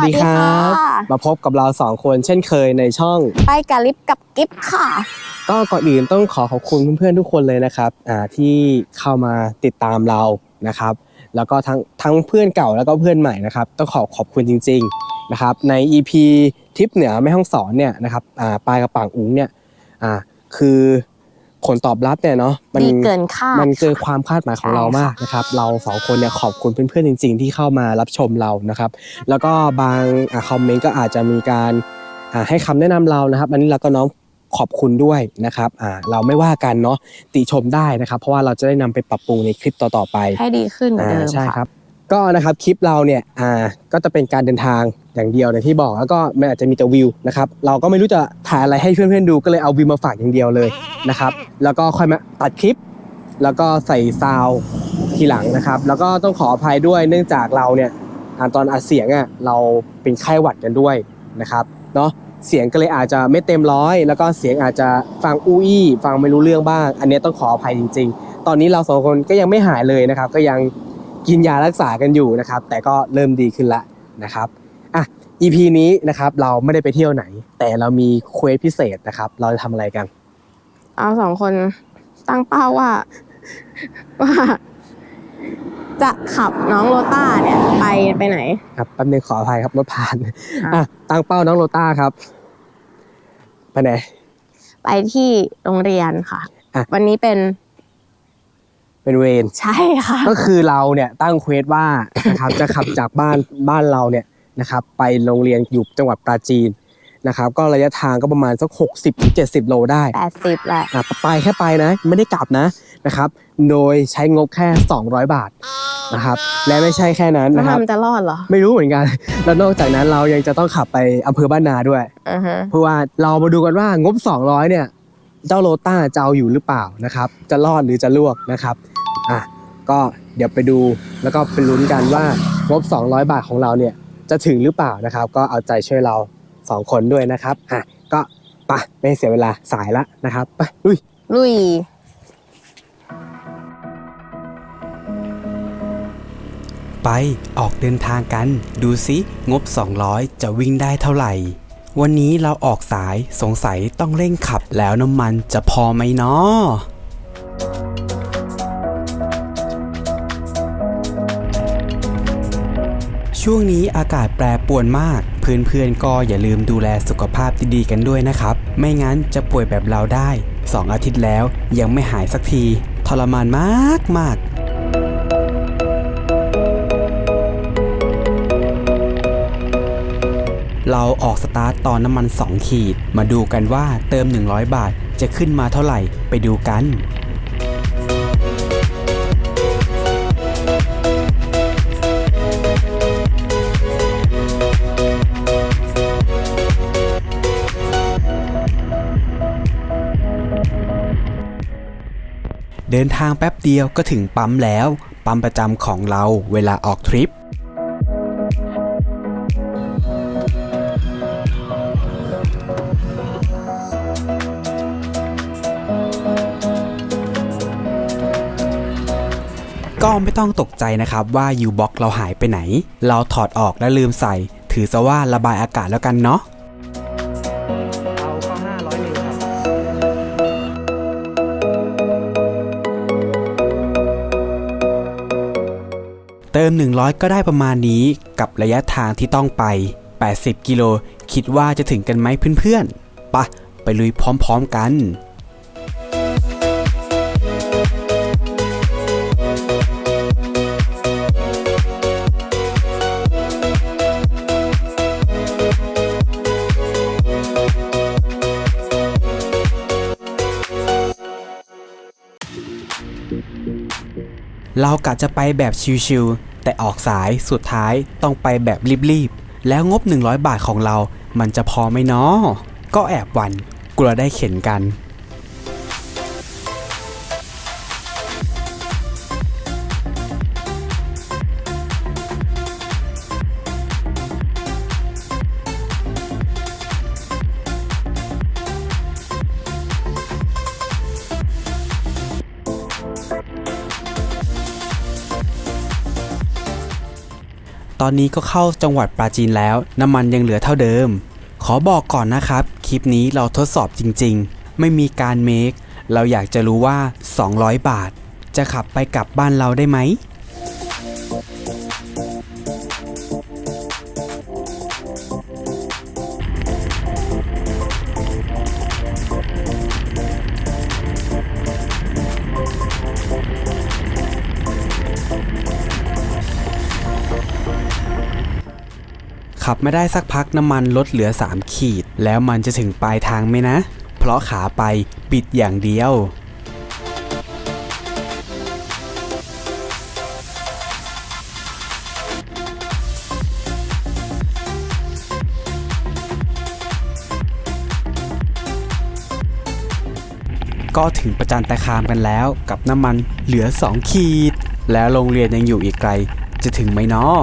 สวัสดีครับสวัสดีค่ะมาพบกับเราสองคนเช่นเคยในช่องไปกับลิฟต์กับกิฟต์ค่ะ ก็ก่อนอื่นต้องขอขอบคุณเพื่อนๆทุกคนเลยนะครับอ่าที่เข้ามาติดตามเรานะครับ แล้วก็ทั้งทั้งเพื่อนเก่าแล้วก็เพื่อนใหม่นะครับ ต้องขอขอบคุณจริง ๆนะครับ ใน EP ทริปเหนือแม่ห้องสอนเนี่ยนะครับอ่าปลายกับป่างอุ้งเนี่ยอ่าคือ ผลตอบรับเนี่ยเนาะมัดีเกินคาดมันเกินความคาดหมายของใช่เรามากค่ะนะครับ เราสองคนเนี่ยขอบคุณเพื่อนๆจริง ๆ ที่เข้ามารับชมเรานะครับ แล้วก็บางคอมเมนต์ก็อาจจะมีการอ่าให้คำแนะนำเรานะครับ อันนี้เราก็น้องขอบคุณด้วยนะครับอ่าเราไม่ว่ากันเนาะติชมได้นะครับ เพราะว่าเราจะได้นำไปปรับปรุงในคลิปต่อๆไป ให้ดีขึ้นกว่าอ่าเดิมใช่คค่ะรับ ก็นะครับคลิปเราเนี่ยอ่าก็จะเป็นการเดินทางอย่างเดียวในที่บอกแล้วก็มันอาจจะมีแต่วิวนะครับเราก็ไม่รู้จะถ่ายอะไรให้เพื่อนๆดูก็เลยเอาวิวมาฝากอย่างเดียวเลยนะครับแล้วก็ค่อยมาตัดคลิป แล้วก็ใส่ซาวทีหลังนะครับ แล้วก็ต้องขออภัยด้วยเนื่องจากเราเนี่ยตอนอัดเสียงอะเราเป็นไข้หวัดกันด้วยนะครับเนาะเสียงก็เลยอาจจะไม่เต็มร้อย แล้วก็เสียงอาจจะฟังอู้อี้ฟังไม่รู้เรื่องบ้าง อันเนี้ยต้องขออภัยจริง ๆ ตอนนี้เราสองคนก็ยังไม่หายเลยนะครับ ก็ยัง กินยารักษากันอยู่นะครับ แต่ก็เริ่มดีขึ้นละนะครับอะ EP นี้นะครับเราไม่ได้ไปเที่ยวไหน แต่เรามีเควสพิเศษนะครับ เราจะทำอะไรกัน เอาสองคนตั้งเป้าว่า ว่า จะขับน้องโรต้าเนี่ย ไปไปไหน ครับแป๊บนึงขออภัยครับรถผ่านค่ะอะตั้งเป้าน้องโรต้าครับไปไหน ไปที่โรงเรียนค่ะ อะ วันนี้เป็น เป็นเวรใช่ค่ะ ก็คือเราเนี่ยตั้งเควสว่านะครับจะขับจากบ้านบ้านเราเนี่ยนะครับไปโรงเรียนอยู่จังหวัดปราจีนนะครับก็ระยะทางก็ประมาณสัก 60ถึง70 โลได้แปดสิบแหละอะไปแค่ไปนะไม่ได้กลับนะนะครับ โดยใช้งบแค่ 200 บาทนะครับและไม่ใช่แค่นั้นแล้วนะครับ มันจะรอดเหรอไม่รู้เหมือนกัน แล้วนอกจากนั้นเรายังจะต้องขับไปอำเภอบ้านนาด้วย อือฮะเพราะว่าเรามาดูกันว่างบ 200 เนี่ย เจ้าโรต้าจะเอาอยู่หรือเปล่านะครับ จะรอดหรือจะลวกนะครับ อะก็เดี๋ยวไปดูแล้วก็ไปลุ้นกันว่างบ200 บาทของเราเนี่ยจะถึงหรือเปล่านะครับ ก็เอาใจช่วยเรา 2 คนด้วยนะครับอะก็ไปไม่ให้เสียเวลาสายละนะครับไปลุยลุย ไปออกเดินทางกัน ดูสิงบ 200 จะวิ่งได้เท่าไหร่ วันนี้เราออกสายสงสัยต้องเร่งขับแล้วน้ำมันจะพอไหมเนาะ ช่วงนี้อากาศแปรปรวนมาก เพื่อนๆก็อย่าลืมดูแลสุขภาพดีๆกันด้วยนะครับ ไม่งั้นจะป่วยแบบเราได้ 2 อาทิตย์แล้วยังไม่หายสักที ทรมานมากมากเราออกสตาร์ทตอนน้ำมัน 2 ขีด มาดูกันว่าเติม 100 บาทจะขึ้นมาเท่าไหร่ไปดูกัน เดินทางแป๊บเดียวก็ถึงปั๊มแล้ว ปั๊มประจำของเราเวลาออกทริปก็ไม่ต้องตกใจนะครับว่า U box เราหายไปไหน เราถอดออกและลืมใส่ ถือซะว่าระบายอากาศแล้วกันเนาะ ติม 100 ก็ได้ประมาณนี้กับระยะทางที่ต้องไป 80 กิโล คิดว่าจะถึงกันไหมเพื่อนๆปะไปลุยพร้อมๆกันเรากะจะไปแบบชิวๆ แต่ออกสายสุดท้ายต้องไปแบบรีบๆ แล้วงบ 100 บาทของเรา มันจะพอไหมเนาะก็แอบหวั่นกลัวได้เข็นกัน ตอนนี้ก็เข้าจังหวัดปราจีนแล้ว น้ำมันยังเหลือเท่าเดิม ขอบอกก่อนนะครับ คลิปนี้เราทดสอบจริงๆ ไม่มีการเมค เราอยากจะรู้ว่า 200 บาท จะขับไปกลับบ้านเราได้ไหม ขับไม่ได้สักพักน้ำมันลดเหลือ 3 ขีด แล้วมันจะถึงปลายทางไหมนะ เพราะขาไปปิดอย่างเดียวก็ถึงประจันตคามกันแล้วกับน้ำมันเหลือ 2 ขีด แล้วโรงเรียนยังอยู่อีกไกล จะถึงไหมนาะ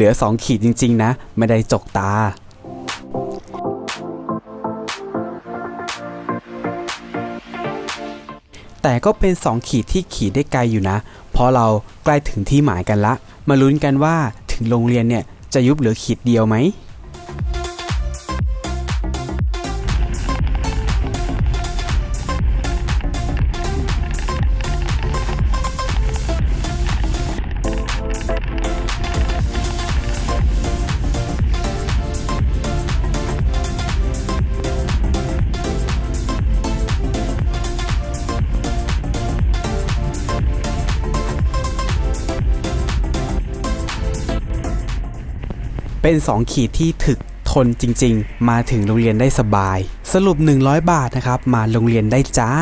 เหลือ 2 ขีดจริง ๆ นะ ไม่ได้จกตาแต่ก็เป็น 2 ขีดที่ขีดได้ไกลอยู่นะ เพราะเราใกล้ถึงที่หมายกันละ มาลุ้นกันว่าถึงโรงเรียนเนี่ย จะยุบเหลือขีดเดียวไหม เป็น 2 ขีดที่ถึกทนจริงๆ มาถึงโรงเรียนได้สบาย สรุป 100 บาทนะครับ มาโรงเรียนได้จ้า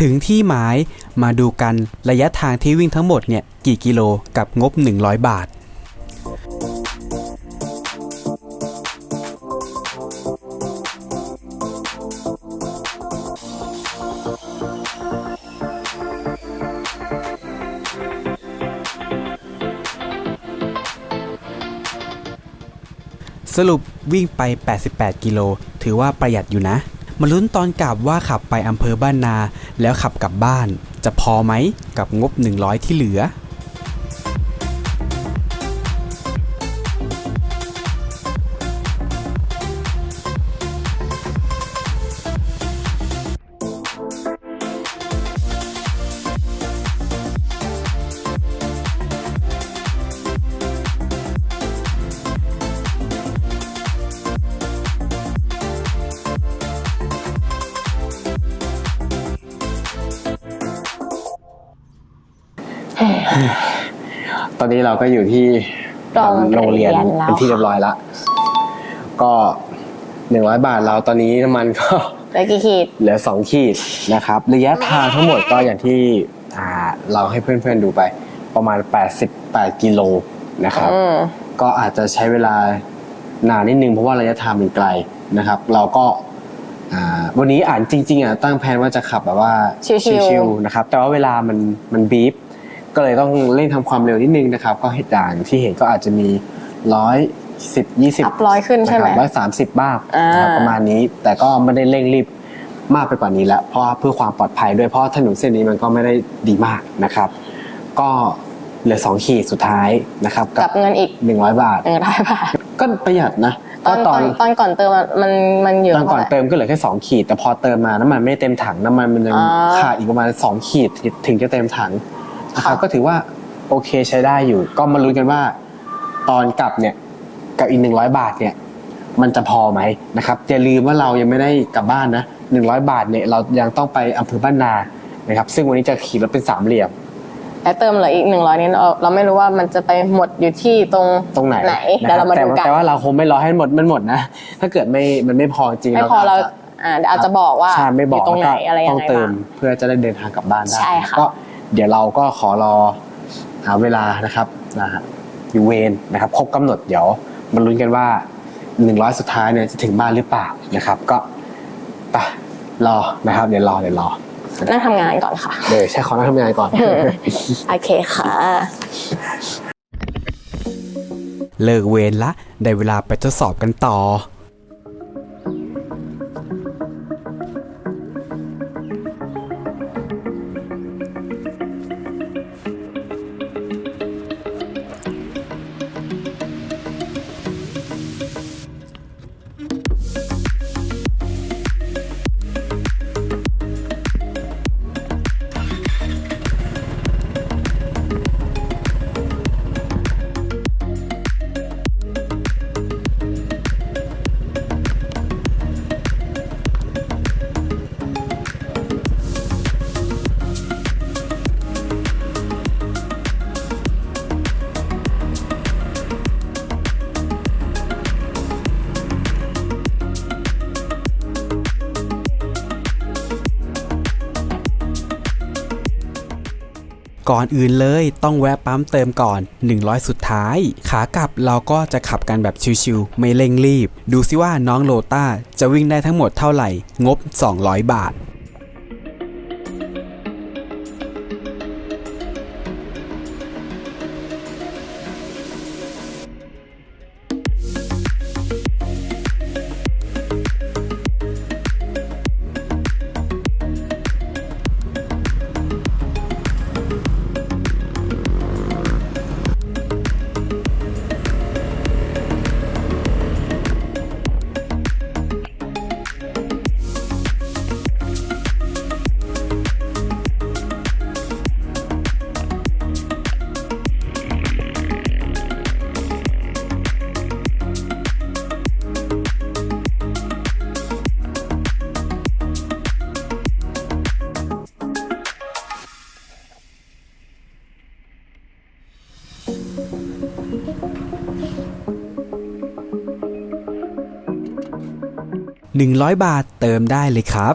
ถึงที่หมายมาดูกันระยะทางที่วิ่งทั้งหมดเนี่ยกี่กิโลกับงบ 100 บาท สรุปวิ่งไป 88 กิโล ถือว่าประหยัดอยู่นะมาลุ้นตอนกลับว่าขับไปอำเภอบ้านนา แล้วขับกลับบ้าน จะพอไหมกับงบ 100 ที่เหลือ ตอนนี้เราก็อยู่ที่โรงเรียนแล้วเป็นที่เรียบร้อยละก็หนึ่งร้อยบาทเราตอนนี้น้ำมันก็เหลือกี่ขีดเหลือ2ขีดนะครับระยะทางทั้งหมดก็อย่างที่อ่าเราให้เพื่อนๆดูไป ประมาณ 88กิโลนะครับอืมก็อาจจะใช้เวลานานนิดนึงเพราะว่าระยะทางมันไกลนะครับ เราก็อ่าวันนี้อ่านจริงๆอะตั้งแผนว่าจะขับแบบว่าชิวๆๆนะครับ แต่ว่าเวลามันมันบีบ ก็เลยต้องเร่งทำความเร็วนิดนึงนะครับ ก็เหตุการณ์ที่เห็นก็อาจจะมีร้อยสิบยี่สิบอัพร้อยขึ้นใช่ไหม ร้อยสามสิบบ้างอ่านนะครับประมาณนี้ แต่ก็ไม่ได้เร่งรีบมากไปกว่านี้แล้ว เพราะว่าเพื่อความปลอดภัยด้วยเพราะถนนเส้นนี้มันก็ไม่ได้ดีมากนะครับ ก็เหลือสองขีดสุดท้ายนะครับกับเงินอีกหนึ่งร้อยบาท หนึ่งร้อยบาทก็ประหยัดนะตอนตอนตอนก่อนเติมอะมันมันเยอะตอนก่อนท่าไหร่เติมก็เหลือแค่สองขีด แต่พอเติมมาน้ำมันไม่ได้เต็มถังน้ำมันมันยังอ่า ขาดอีกประมาณสองขีดถึงจะเต็มถัง นะครับค่ะก็ถือว่าโอเคใช้ได้อยู่ ก็มาลุ้นกันว่า ตอนกลับเนี่ยกับอีกหนึ่งร้อยบาทเนี่ย มันจะพอไหมนะครับอย่าลืมว่าเรายังไม่ได้กลับบ้านนะหนึ่งร้อยบาทเนี่ยเรายังต้องไปอำเภอบ้านนานะครับ ซึ่งวันนี้จะขี่รถเป็นสามเหลี่ยมและเติมเหลืออีกหนึ่งร้อยนี้เราเราไม่รู้ว่ามันจะไปหมดอยู่ที่ตรงตรงไหนไหนนะเดี๋ยวเรามาแต่ดูว่ากันแต่ว่าเราคงไม่รอให้หมดมันหมดนะ ถ้าเกิดไม่มันไม่พอจริงไม่พอก็เราจจะอ่าเดี๋ยวอาจจะบอกว่าใช่ไม่บอกยู่ตรงไหนแล้วก็อะไรยัต้องงไงเติมบ้างเพื่อจะได้เดินทางกลับบ้านได้ใช่ค่ะก็ เดี๋ยวเราก็ขอรอหาเวลานะครับนะฮะอยู่เวนนะครับครบกำหนดเดี๋ยวมาลุ้นกันว่าหนึ่งร้อยสุดท้ายเนี่ยจะถึงบ้านหรือเปล่านะครับ ก็ไปรอนะครับ เดี๋ยวรอเดี๋ยวรอนั่งทำงานก่อนค่ะเดี๋ยวใช้ขอนั่งทำงานก่อนโอเคค่ะ เลิกเวรละ ได้เวลาไปทดสอบกันต่อ ก่อนอื่นเลยต้องแวะปั๊มเติมก่อน 100 สุดท้าย ขากลับเราก็จะขับกันแบบชิวๆไม่เร่งรีบ ดูซิว่าน้องโลต้าจะวิ่งได้ทั้งหมดเท่าไหร่ งบ 200 บาท 100 บาทเติมได้เลยครับ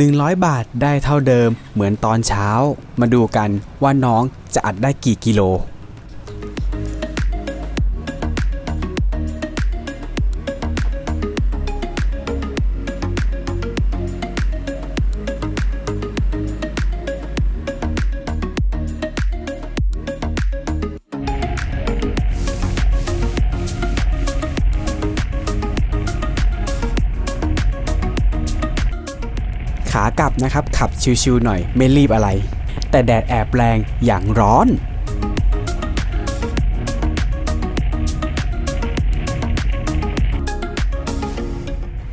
100 บาทได้เท่าเดิมเหมือนตอนเช้า มาดูกันว่าน้องจะอัดได้กี่กิโล ชิวๆหน่อยไม่รีบอะไร แต่แดดแอบแรงอย่างร้อน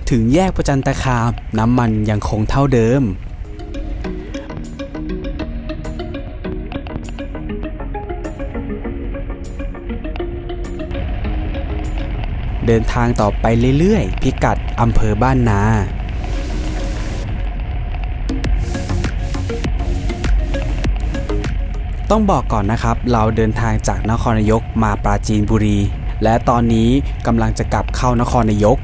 ถึงแยกประจันตคามน้ำมันยังคงเท่าเดิม เดินทางต่อไปเรื่อยๆ พิกัดอำเภอบ้านนา ต้องบอกก่อนนะครับ เราเดินทางจากนครนายกมาปราจีนบุรี และตอนนี้กำลังจะกลับเข้านครนายก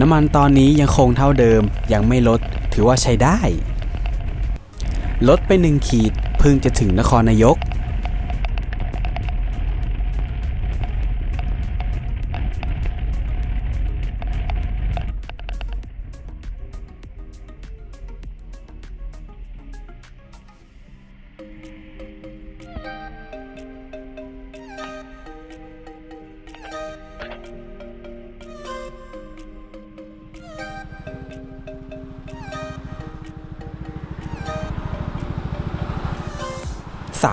น้ำมันตอนนี้ยังคงเท่าเดิมยังไม่ลดถือว่าใช้ได้ ลดไปหนึ่งขีดเพิ่งจะถึงนครนายก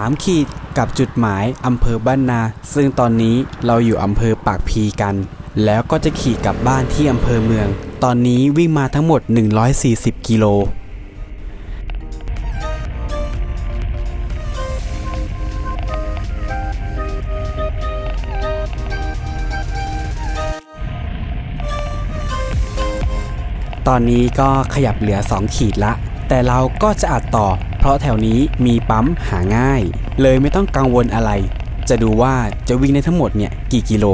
3 ขีดกับจุดหมายอำเภอบ้านนา ซึ่งตอนนี้เราอยู่อำเภอปากพีกัน แล้วก็จะขี่กลับบ้านที่อำเภอเมือง ตอนนี้วิ่งมาทั้งหมด 140 กิโลตอนนี้ก็ขยับเหลือ 2 ขีดละ แต่เราก็จะอัดต่อ เพราะแถวนี้มีปั๊มหาง่าย เลยไม่ต้องกังวลอะไร จะดูว่าจะวิ่งได้ทั้งหมดเนี่ยกี่กิโล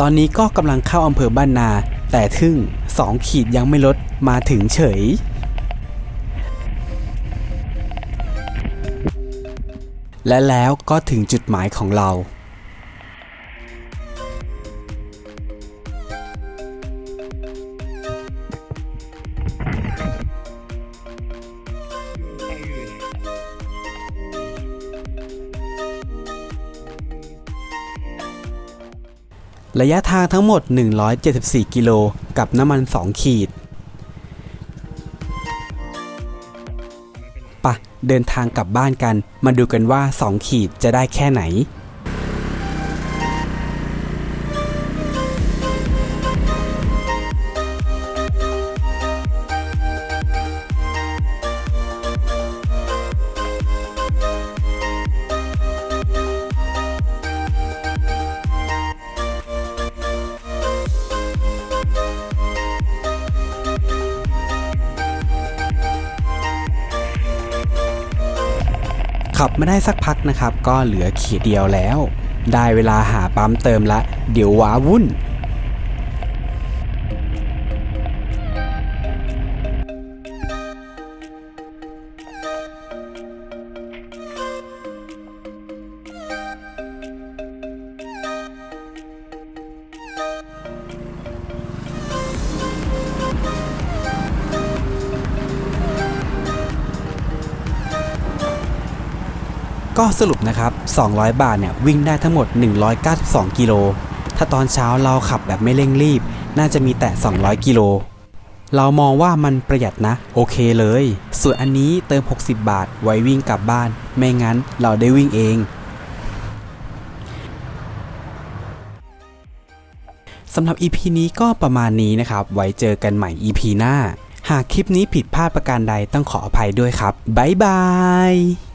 ตอนนี้ก็กำลังเข้าอำเภอบ้านนา แต่ทึ่ง 2 ขีดยังไม่ลดมาถึงเฉย และแล้วก็ถึงจุดหมายของเราระยะทางทั้งหมด 174 กิโล กับน้ำมัน 2 ขีด เดินทางกลับบ้านกัน มาดูกันว่า 2 ขีดจะได้แค่ไหน ขับมาได้สักพักนะครับ ก็เหลือขีดเดียวแล้ว ได้เวลาหาปั๊มเติมละ เดี๋ยวว้าวุ่น ก็สรุปนะครับ 200 บาทเนี่ยวิ่งได้ทั้งหมด 192 กิโล ถ้าตอนเช้าเราขับแบบไม่เร่งรีบ น่าจะมีแต่ 200 กิโล เรามองว่ามันประหยัดนะ โอเคเลย ส่วนอันนี้เติม 60 บาทไว้วิ่งกลับบ้าน ไม่งั้นเราได้วิ่งเองสำหรับ EP นี้ก็ประมาณนี้นะครับ ไว้เจอกันใหม่ EP หน้า หากคลิปนี้ผิดพลาดประการใดต้องขออภัยด้วยครับ บ๊ายบาย